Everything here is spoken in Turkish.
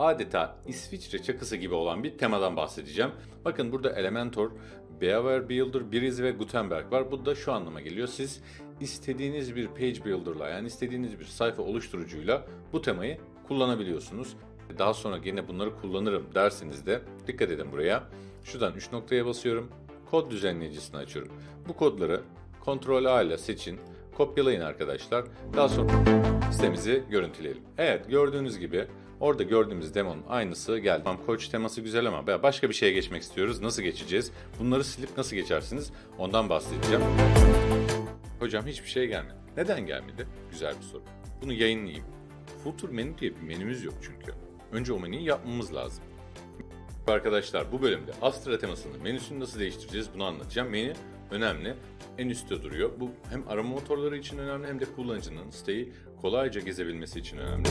adeta İsviçre çakısı gibi olan bir temadan bahsedeceğim. Bakın burada Elementor, Beaver Builder, Breeze ve Gutenberg var. Bu da şu anlama geliyor. Siz istediğiniz bir page builder'la yani istediğiniz bir sayfa oluşturucuyla bu temayı kullanabiliyorsunuz. Daha sonra yine bunları kullanırım derseniz de dikkat edin buraya. Şuradan 3 noktaya basıyorum. Kod düzenleyicisini açıyorum. Bu kodları Ctrl A ile seçin. Kopyalayın arkadaşlar. Daha sonra sitemizi görüntüleyelim. Evet gördüğünüz gibi orada gördüğümüz demonun aynısı geldi. Tamam koç teması güzel ama başka bir şeye geçmek istiyoruz. Nasıl geçeceğiz? Bunları silip nasıl geçersiniz? Ondan bahsedeceğim. Hocam hiçbir şey gelmedi. Neden gelmedi? Güzel bir soru. Bunu yayınlayayım. Footer menü diye bir menümüz yok çünkü. Önce o menüyü yapmamız lazım. Arkadaşlar bu bölümde Astra temasının menüsünü nasıl değiştireceğiz bunu anlatacağım. Menü önemli en üstte duruyor. Bu hem arama motorları için önemli hem de kullanıcının siteyi kolayca gezebilmesi için önemli.